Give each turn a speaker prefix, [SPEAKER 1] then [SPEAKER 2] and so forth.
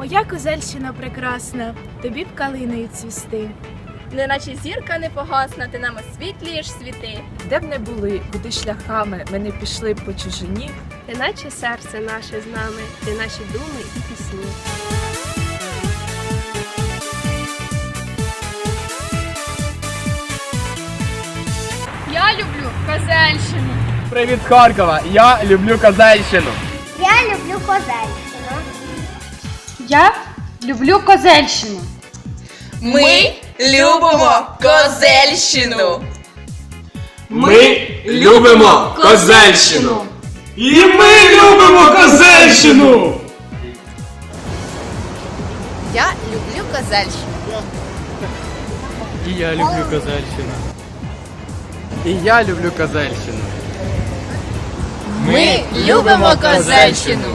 [SPEAKER 1] Моя козельщина прекрасна, тобі б калиною цвісти.
[SPEAKER 2] Неначе зірка не погасна, ти нам освітлюєш світи.
[SPEAKER 3] Де б не були, куди шляхами ми не пішли б по чужині,
[SPEAKER 2] Ти наче серце наше з нами, ти наші думи і пісні. Я люблю Козельщину.
[SPEAKER 4] Привіт, Харкова! Я люблю Козельщину.
[SPEAKER 5] Я люблю козельщину.
[SPEAKER 6] Я люблю Козельщину.
[SPEAKER 7] Ми любимо Козельщину.
[SPEAKER 8] Ми любимо Козельщину. І ми любимо Козельщину.
[SPEAKER 7] Я люблю Козельщину.
[SPEAKER 4] І я люблю Козельщину. І я люблю Козельщину.
[SPEAKER 7] Ми любимо Козельщину.